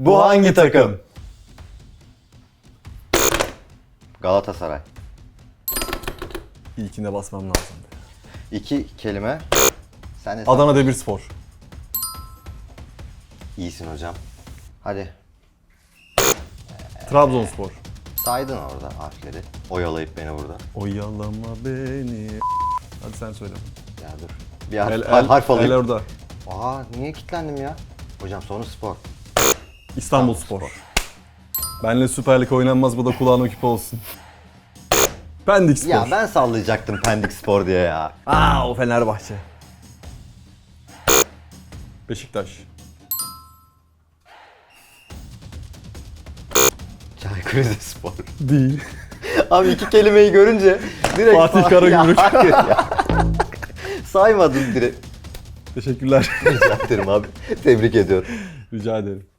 Bu hangi takım? Galatasaray. İlkine basmam lazım. İki kelime. Sen de Adana Demirspor. iyisin hocam. Hadi. Trabzonspor. Saydın orada harfleri. Oyalayıp beni burada. Oyalama beni. Hadi sen söyle. Ya dur. Bir harf, El, el, harf alayım. el orada. Aa niye kilitlendim ya? Hocam sonu spor. İstanbul Spor. Benle Süper Lig oynanmaz bu da kulağına küpe olsun. Pendik Spor. Ya ben sallayacaktım Pendik Spor diye ya. Aa o Fenerbahçe. Beşiktaş. Çaykur Rizespor. Değil. Abi iki kelimeyi görünce direkt... Fatih Karagümrük. Ya hayır ya. Saymadın direkt. Teşekkürler. Rica ederim abi. Tebrik ediyorum. Rica ederim.